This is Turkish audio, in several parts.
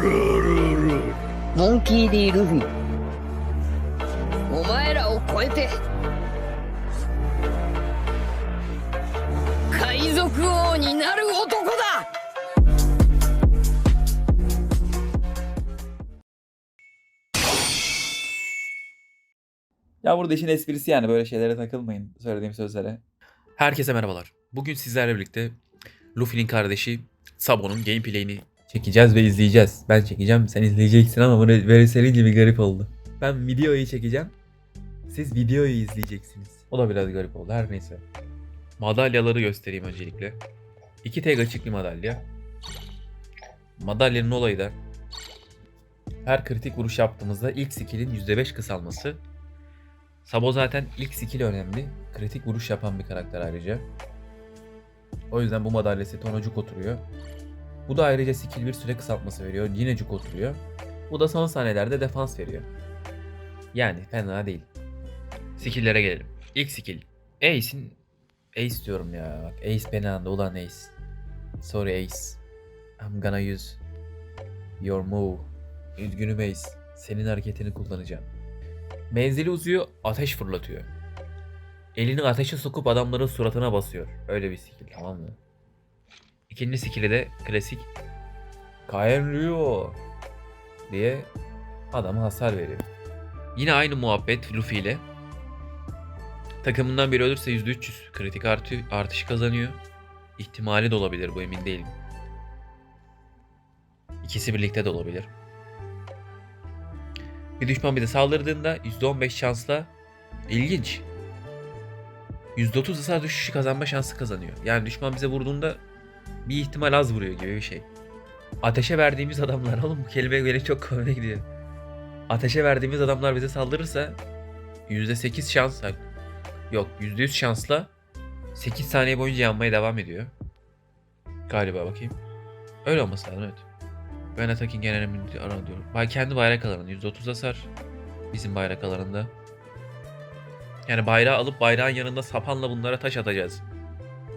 モンキー・ディ・ルフィお前らを超えて海賊王になる男だ Ya burada işin esprisi yani böyle şeylere takılmayın söylediğim sözlere. Herkese merhabalar. Bugün sizlerle birlikte Luffy'nin kardeşi Sabo'nun gameplay'ini Çekeceğiz ve izleyeceğiz. Ben çekeceğim sen izleyeceksin ama bunu senin gibi garip oldu. Ben videoyu çekeceğim. Siz videoyu izleyeceksiniz. O da biraz garip oldu her neyse. madalyaları göstereyim öncelikle. 2 tek açıklı madalya. Madalyanın olayı da her kritik vuruş yaptığımızda ilk skill'in %5 kısalması. Sabo zaten ilk skill önemli. Kritik vuruş yapan bir karakter ayrıca. O yüzden bu madalya seti oturuyor. Bu da ayrıca skill bir süre kısaltması veriyor. Yine cuk oturuyor. Bu da son saniyelerde defans veriyor. Yani fena değil. Skill'lere gelelim. İlk skill. Ace'in Ace diyorum ya. Bak Ace beni andı. Ulan Ace. Sorry Ace. I'm gonna use your move. Üzgünüm Ace. Senin hareketini kullanacağım. Menzili uzuyor, ateş fırlatıyor. Elini ateşe sokup adamların suratına basıyor. Öyle bir skill tamam mı? İkinci skill'i de klasik Kaen Ryu diye adama hasar veriyor. Yine aynı muhabbet Luffy ile. Takımından biri ölürse %300 kritik artı, artışı kazanıyor. İhtimali de olabilir bu emin değilim. İkisi birlikte de olabilir. Bir düşman bize saldırdığında %15 şansla ilginç. %30 hasar düşüşü kazanma şansı kazanıyor. Yani düşman bize vurduğunda bir ihtimal az vuruyor gibi bir şey. Ateşe verdiğimiz adamlar oğlum bu kelime beni çok komik gidiyor. Ateşe verdiğimiz adamlar bize saldırırsa %8 şans yok %100 şansla 8 saniye boyunca yanmaya devam ediyor. Galiba bakayım. Öyle olması lazım evet. Ben attacking en önemli alan diyorum. Bay kendi bayrak alanında %30 hasar. Bizim bayrak alanında. Yani bayrağı alıp bayrağın yanında sapanla bunlara taş atacağız.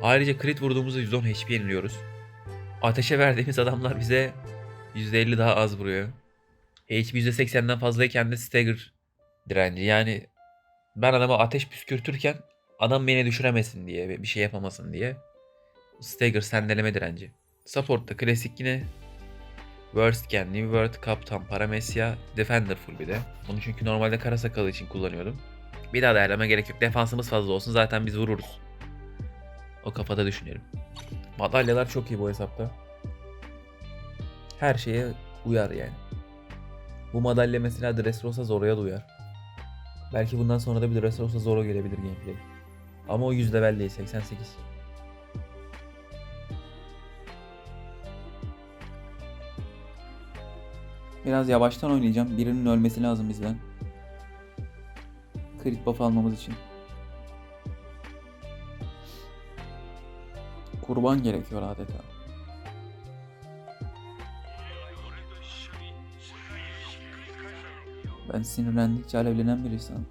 Ayrıca crit vurduğumuzda 110 HP yeniliyoruz. Ateşe verdiğimiz adamlar bize %50 daha az vuruyor. HP %80'den fazlayken de stagger direnci. Yani ben adama ateş püskürtürken adam beni düşüremesin diye bir şey yapamasın diye. Stagger sendeleme direnci. Support'ta klasik yine Worstken, New World, Captain, Paramecia, Defender full bir de. Bunu çünkü normalde kara sakalı için kullanıyordum. Bir daha değerleme gerek yok. Defansımız fazla olsun zaten biz vururuz. O kafada düşünelim. Madalyalar çok iyi bu hesapta. Her şeye uyar yani. Bu madalya mesela Dressrosa Zoro'ya da uyar. Belki bundan sonra da bir Dressrosa Zoro gelebilir gameplay. Ama o 100 level değil 88. Biraz yavaştan oynayacağım. Birinin ölmesi lazım bizden. Crit buff almamız için. Kurban gerekiyor adeta. Ben sinirlendikçe alevlenen bir insanım.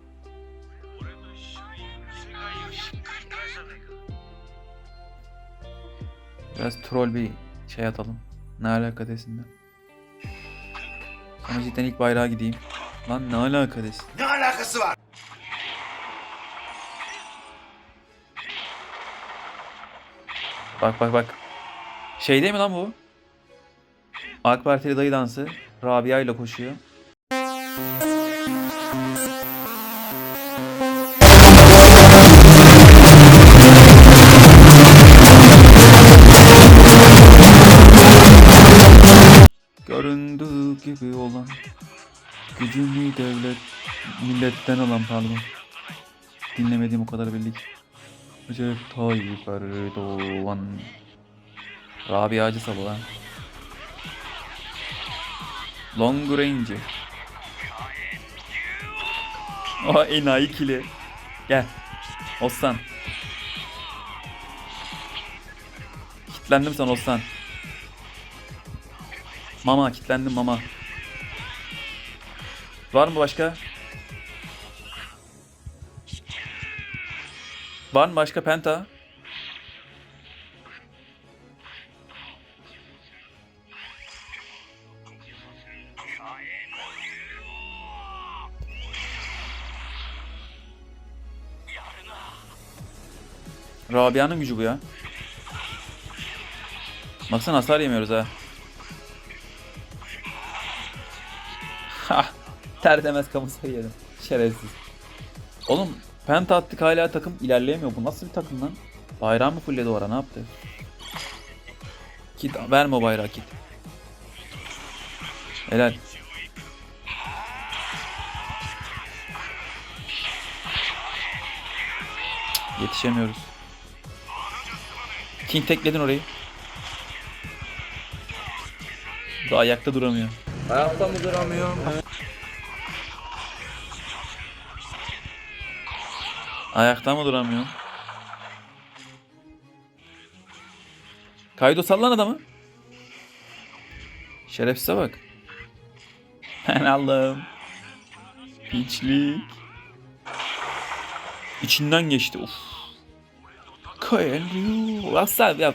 Biraz troll bir şey atalım. Ne alaka desinler. Ama cidden ilk bayrağa gideyim. Lan ne alaka desin. Ne alakası var? Bak bak bak. Şey değil mi lan bu? AK Partili dayı dansı. Rabia ile koşuyor. Göründüğü gibi olan Gücünü devlet Milletten alan pardon Dinlemediğim o kadar bildik Recep Tayyip Erdoğan. Rabia Acı Salı lan. Long Range. Oha enayi kili. Gel. Ostan. Kitlendim sana Ostan. Mama kitlendim mama. Var mı başka? Var mı başka penta? Rabia'nın gücü bu ya. Baksana hasar yemiyoruz ha. Ha, ter demez kamusayı yedim. Şerefsiz. Oğlum penta attık hala takım ilerleyemiyor. Bu nasıl bir takım lan? Bayrağı mı fulledi o ara ne yaptı? Kit verme bayrağı kit. Helal. Yetişemiyoruz. King tekledin orayı. Daha ayakta duramıyor. Ayakta mı duramıyorum? Ayakta mı duramıyor? Kaydo sallan adamı. Şerefsize bak. Ben Allah'ım. Piçlik. İçinden geçti. Uf. Kayan Asla ya.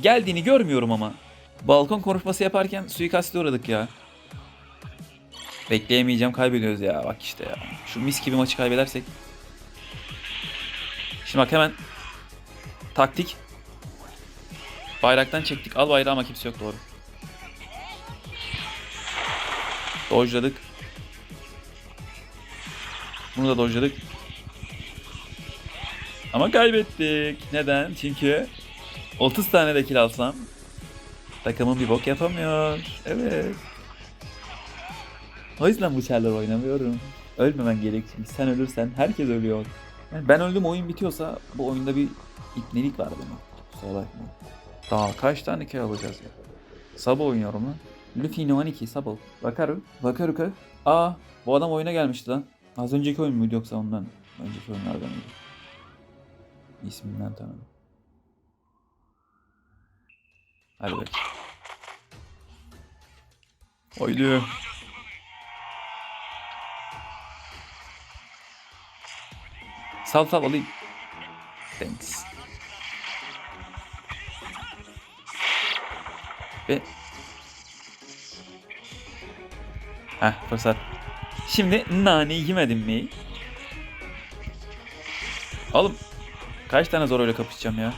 Geldiğini görmüyorum ama. Balkon konuşması yaparken suikaste uğradık ya. Bekleyemeyeceğim kaybediyoruz ya. Bak işte ya. Şu mis gibi maçı kaybedersek. Şimdi bak hemen taktik. Bayraktan çektik. Al bayrağı ama kimse yok doğru. Dojladık. Bunu da dojladık. Ama kaybettik. Neden? Çünkü 30 tane de kill alsam takımın bir bok yapamıyor. Evet. O yüzden bu çarları oynamıyorum. Ölmemen gerek çünkü sen ölürsen herkes ölüyor. Yani ben öldüm oyun bitiyorsa bu oyunda bir ipnelik var benim. Kusura bakma. Daha kaç tane kill alacağız ya? Sabo oynuyorum lan. Luffy'nin 12 Sabo. Bakaru. Bakaru ka. Aa bu adam oyuna gelmişti lan. Az önceki oyun muydu yoksa ondan? Önceki oyunlardan mıydı? İsminden tanıdım. Hadi bakayım. Oydu. Sal sal alayım. Thanks. Ve... Heh fırsat. Şimdi nane yemedim mi? Oğlum kaç tane zor öyle kapışacağım ya?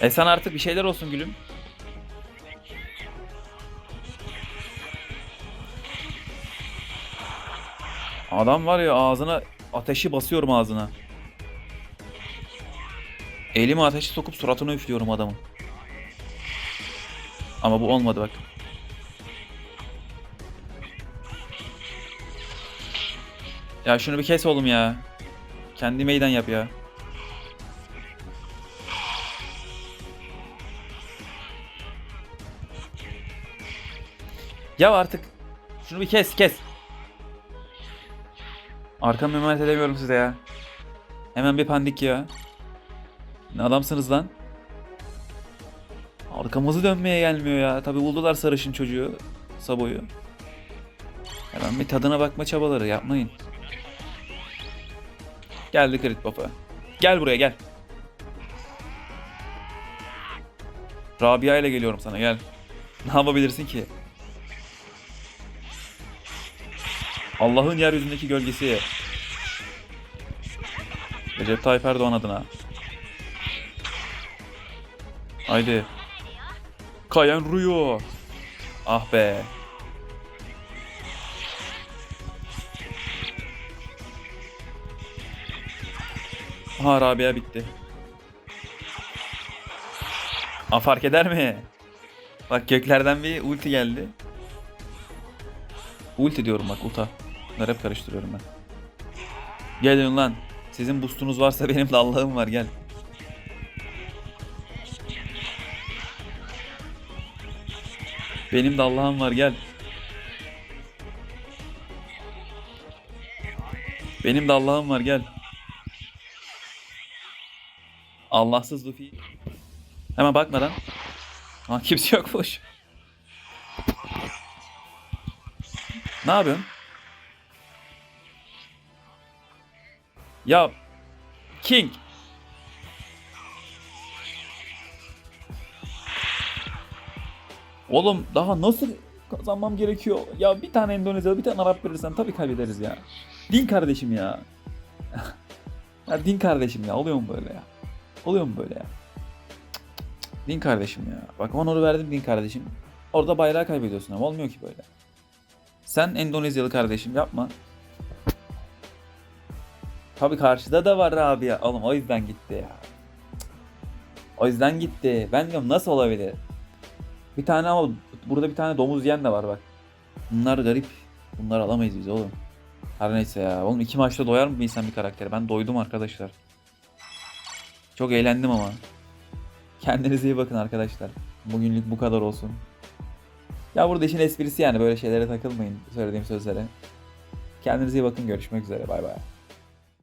E sana artık bir şeyler olsun gülüm. Adam var ya ağzına ateşi basıyorum ağzına. Elimi ateşi sokup suratına üflüyorum adamın. Ama bu olmadı bak. Ya şunu bir kes oğlum ya. Kendi meydan yap ya. Ya artık şunu bir kes kes. Arkamı emanet edemiyorum size ya. Hemen bir pandik ya. Ne adamsınız lan? Arkamızı dönmeye gelmiyor ya. Tabi buldular sarışın çocuğu. Sabo'yu. Hemen bir tadına bakma çabaları yapmayın. Geldi crit buff'a. Gel buraya gel. Rabia ile geliyorum sana gel. Ne yapabilirsin ki? Allah'ın yeryüzündeki gölgesi. Recep Tayyip Erdoğan adına. Haydi. Kayan Ruyo. Ah be. Aha Rabia bitti. Aa fark eder mi? Bak göklerden bir ulti geldi. Ulti diyorum bak uta. Bunları hep karıştırıyorum ben. Gelin lan. Sizin boostunuz varsa benim de Allah'ım var gel. Benim de Allah'ım var gel. Benim de Allah'ım var gel. Allahsız Luffy. Hemen bakmadan. Ha kimse yokmuş. Ne yapıyorsun? Ya King. Oğlum daha nasıl kazanmam gerekiyor? Ya bir tane Endonezyalı bir tane Arap verirsen tabii kaybederiz ya. Din kardeşim ya. ya din kardeşim ya oluyor mu böyle ya? Oluyor mu böyle ya? Din kardeşim ya. Bak onu verdim din kardeşim. Orada bayrağı kaybediyorsun ama olmuyor ki böyle. Sen Endonezyalı kardeşim yapma. Tabii karşıda da var abi ya. Oğlum o yüzden gitti ya. O yüzden gitti. Ben diyorum nasıl olabilir? Bir tane ama burada bir tane domuz yiyen de var bak. Bunlar garip. Bunları alamayız biz oğlum. Her neyse ya. Oğlum iki maçta doyar mı bir insan bir karaktere? Ben doydum arkadaşlar. Çok eğlendim ama. Kendinize iyi bakın arkadaşlar. Bugünlük bu kadar olsun. Ya burada işin esprisi yani böyle şeylere takılmayın söylediğim sözlere. Kendinize iyi bakın görüşmek üzere bay bay.